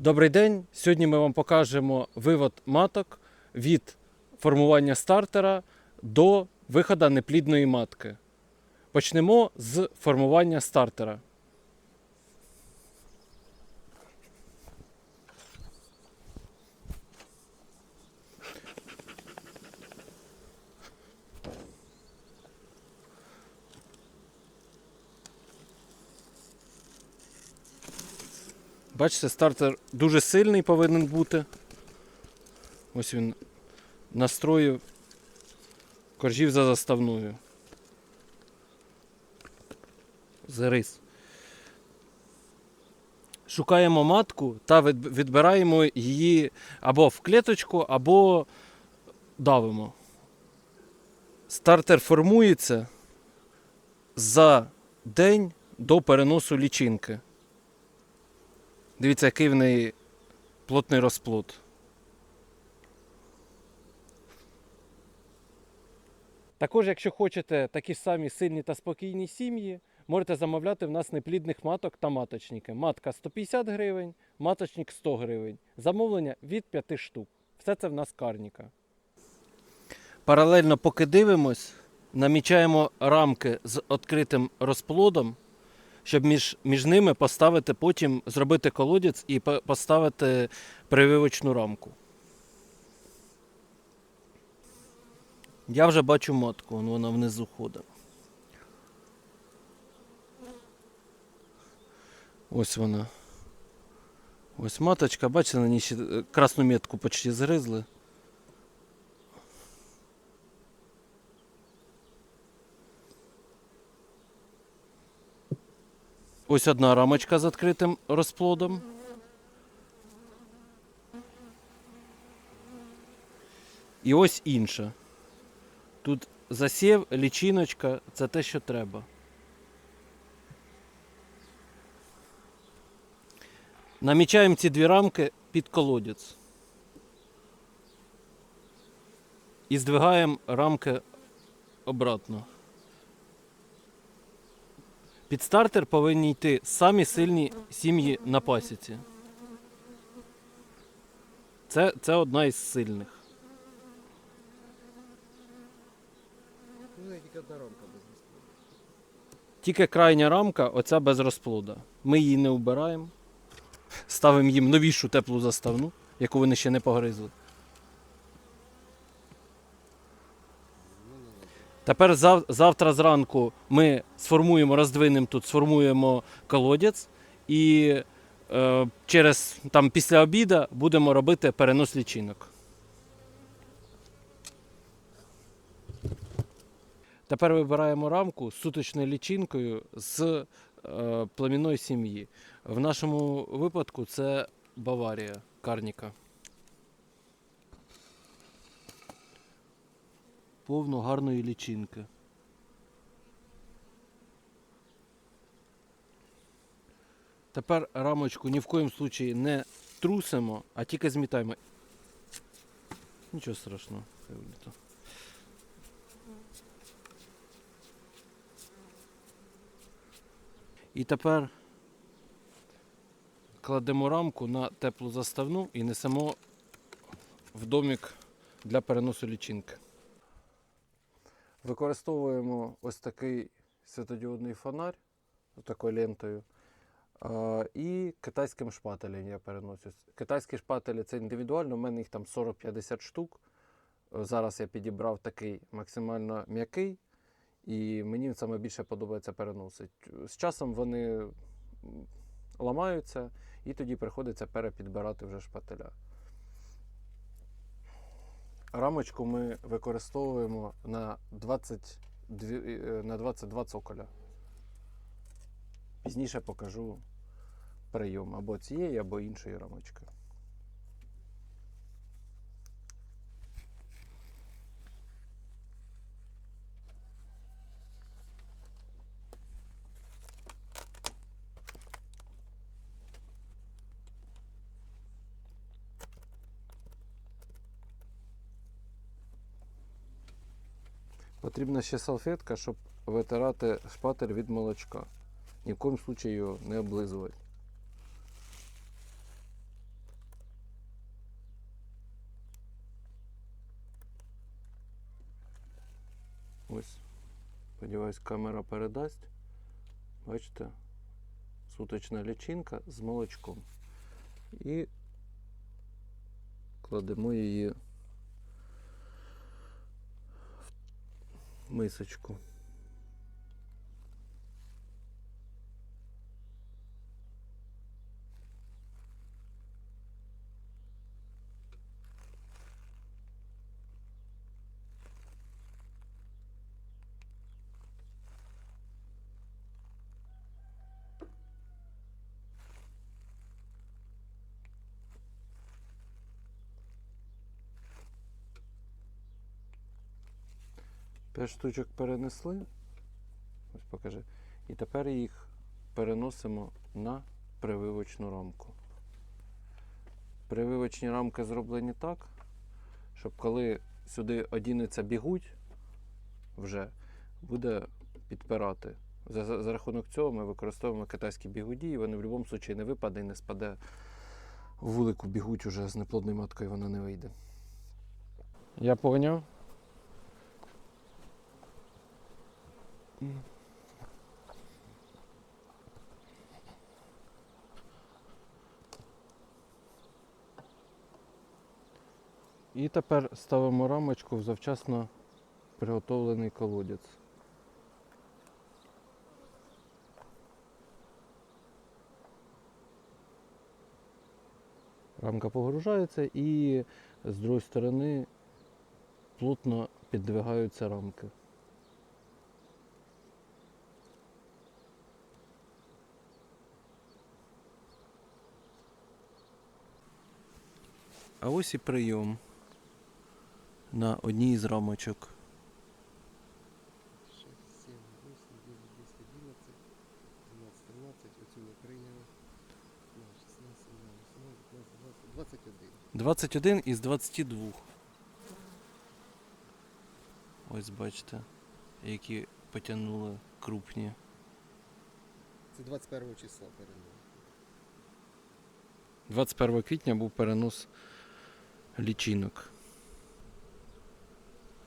Добрий день. Сьогодні ми вам покажемо вивод маток від формування стартера до виходу неплідної матки. Почнемо з формування стартера. Бачите, стартер дуже сильний повинен бути. Ось він настроїв коржів за заставною. Зарис. Шукаємо матку та відбираємо її або в клеточку, або давимо. Стартер формується за день до переносу лічинки. Дивіться, який в неї плотний розплод. Також, якщо хочете такі ж самі сильні та спокійні сім'ї, можете замовляти в нас неплідних маток та маточники. Матка 150 гривень, маточник 100 гривень. Замовлення від 5 штук. Все це в нас карніка. Паралельно, поки дивимось, намічаємо рамки з відкритим розплодом щоб між, між ними поставити потім зробити колодязь і поставити прививочну рамку. Я вже бачу матку, вона внизу ходить. Ось вона. Ось маточка, бачите, на ній ще е, красну метку почти згризли. Ось одна рамочка з відкритим розплодом. І ось інша. Тут засів, лічиночка це те, що треба. Намічаємо ці дві рамки під колодязь. І здвигаємо рамки обратно. Під стартер повинні йти самі сильні сім'ї на пасіці. Це, це одна із сильних. Тільки одна рамка без розплоду. Тільки крайня рамка, оця без розплода. Ми її не вбираємо. Ставимо їм новішу теплу заставну, яку вони ще не погризли. Тепер зав- завтра зранку ми сформуємо, роздвинемо тут, сформуємо колодязь і е, через там після обіду будемо робити перенос лічинок. Тепер вибираємо рамку з суточною лічинкою з е, племінної сім'ї. В нашому випадку це Баварія Карніка. Повно гарної лічинки. Тепер рамочку ні в коїм случаї не трусимо, а тільки змітаємо. Нічого страшного. хай буде. І тепер кладемо рамку на теплу заставну і несемо в домик для переносу лічинки. Використовуємо ось такий світодіодний фонарь такою лентою. І китайським шпателем я переношу. Китайські шпателі це індивідуально, у мене їх там 40-50 штук. Зараз я підібрав такий максимально м'який, і мені саме більше подобається переносити. З часом вони ламаються, і тоді приходиться перепідбирати вже шпателя. Рамочку ми використовуємо на 22, е, на 22 цоколя. Пізніше покажу прийом або цієї, або іншої рамочки. Потрібна ще салфетка, щоб витирати шпатер від молочка. Ні в коєму случаю його не облизувати. Ось, сподіваюсь, камера передасть. Бачите, суточна лічинка з молочком. І кладемо її. Мисочку. П'ять штучок перенесли. Ось покажи. І тепер їх переносимо на прививочну рамку. Прививочні рамки зроблені так, щоб коли сюди одінеться бігуть, вже буде підпирати. За, за, за рахунок цього ми використовуємо китайські бігуді, і вони в будь-якому випадку не випаде і не спаде вулику бігуть уже з неплодною маткою, вона не вийде. Я поняв. І тепер ставимо рамочку в завчасно приготовлений колодязь. Рамка погружається і з другої сторони плотно піддвигаються рамки. А ось і прийом на одній із рамочок. 6, 7, 8, 9, 10, 11, 12, 13, оцю ми прийняли. Ну, 16, 17, 18, 20, 21. 21 із 22. Ось бачите, які потягнули крупні. Це 21 числа перейняли. 21 квітня був перенос лічинок.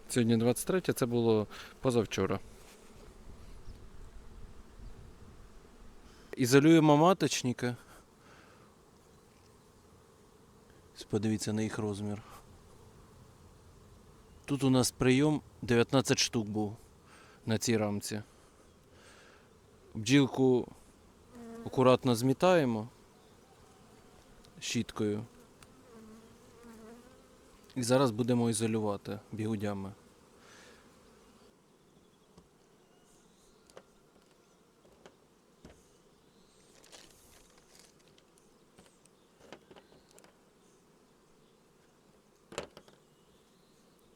Сьогодні 23, це було позавчора. Ізолюємо маточники. Подивіться на їх розмір. Тут у нас прийом 19 штук був на цій рамці. Бджілку акуратно змітаємо щіткою. І зараз будемо ізолювати бігудями.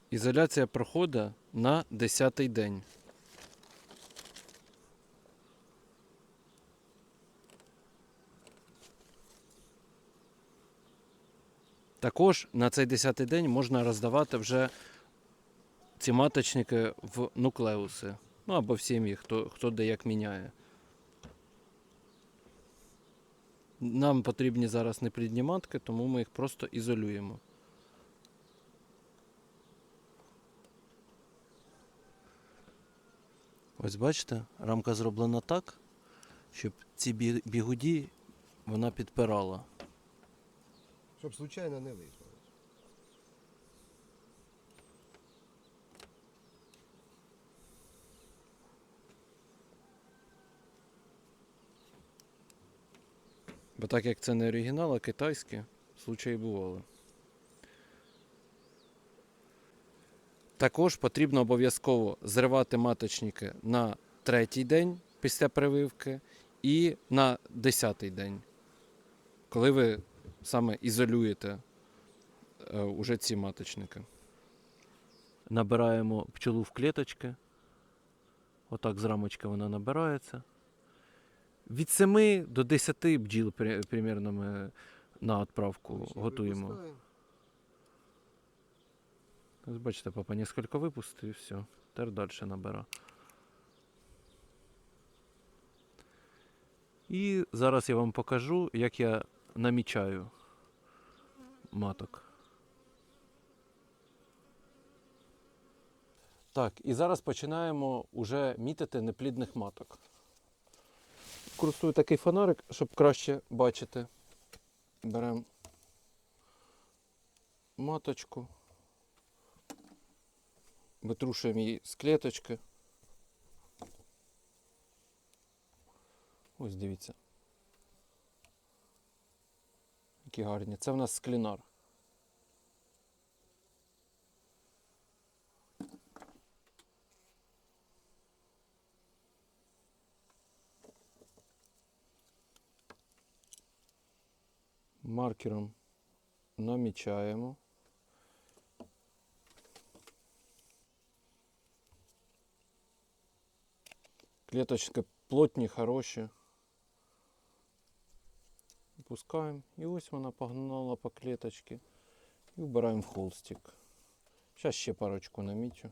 Ізоляція проходить на 10-й день. Також на цей 10-й день можна роздавати вже ці маточники в нуклеуси. Ну або в сім'ї, хто, хто де як міняє. Нам потрібні зараз неплідні матки, тому ми їх просто ізолюємо. Ось бачите, рамка зроблена так, щоб ці бі- бігуді вона підпирала. Щоб случайно не вийшло. Бо так як це не оригінал, а китайське, случаї бували. Також потрібно обов'язково зривати маточники на третій день після прививки і на десятий день, коли ви саме ізолюєте е, уже ці маточники. Набираємо пчелу в клеточки. Отак з рамочки вона набирається. Від 7 до 10 бджіл при- примерно ми на відправку готуємо. Ось бачите, папа несколько випустив і все. Тепер далі набира. І зараз я вам покажу, як я намічаю маток. Так, і зараз починаємо уже мітити неплідних маток. Користую такий фонарик, щоб краще бачити. Беремо маточку, витрушуємо її з клеточки. Ось дивіться. Які гарні. Це в нас склінар. Маркером намічаємо. Клеточки плотні, хороші. Пускаємо. І ось вона погнала по клеточці. І вбираємо в холстик. Зараз ще парочку намічу.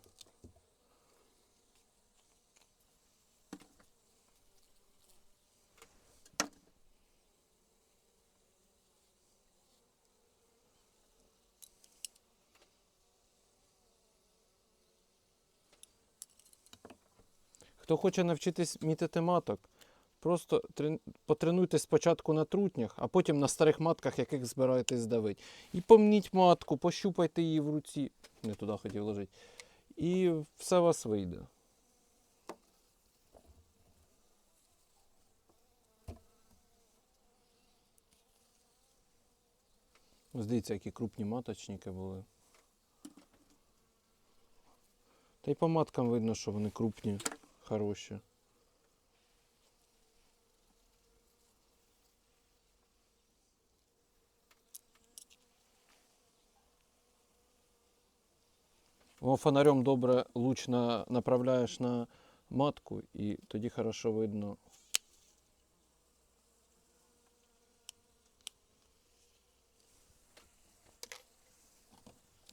Хто хоче навчитись мітити маток, просто трен... потренуйтесь спочатку на трутнях, а потім на старих матках, яких збираєтесь здавити. І помніть матку, пощупайте її в руці. Не туди хотів ложити. І все у вас вийде. Ось які крупні маточники були. Та й по маткам видно, що вони крупні, хороші. Фонарем добре луч на, направляєш на матку, і тоді хорошо видно.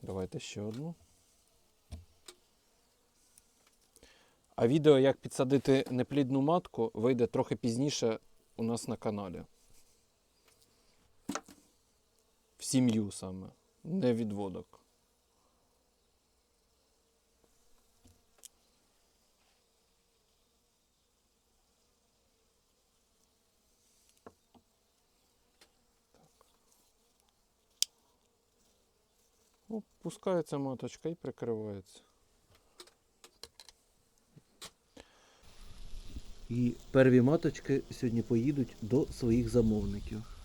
Давайте ще одну. А відео, як підсадити неплідну матку, вийде трохи пізніше у нас на каналі. В сім'ю саме, не відводок. О, пускається маточка і прикривається. І перві маточки сьогодні поїдуть до своїх замовників.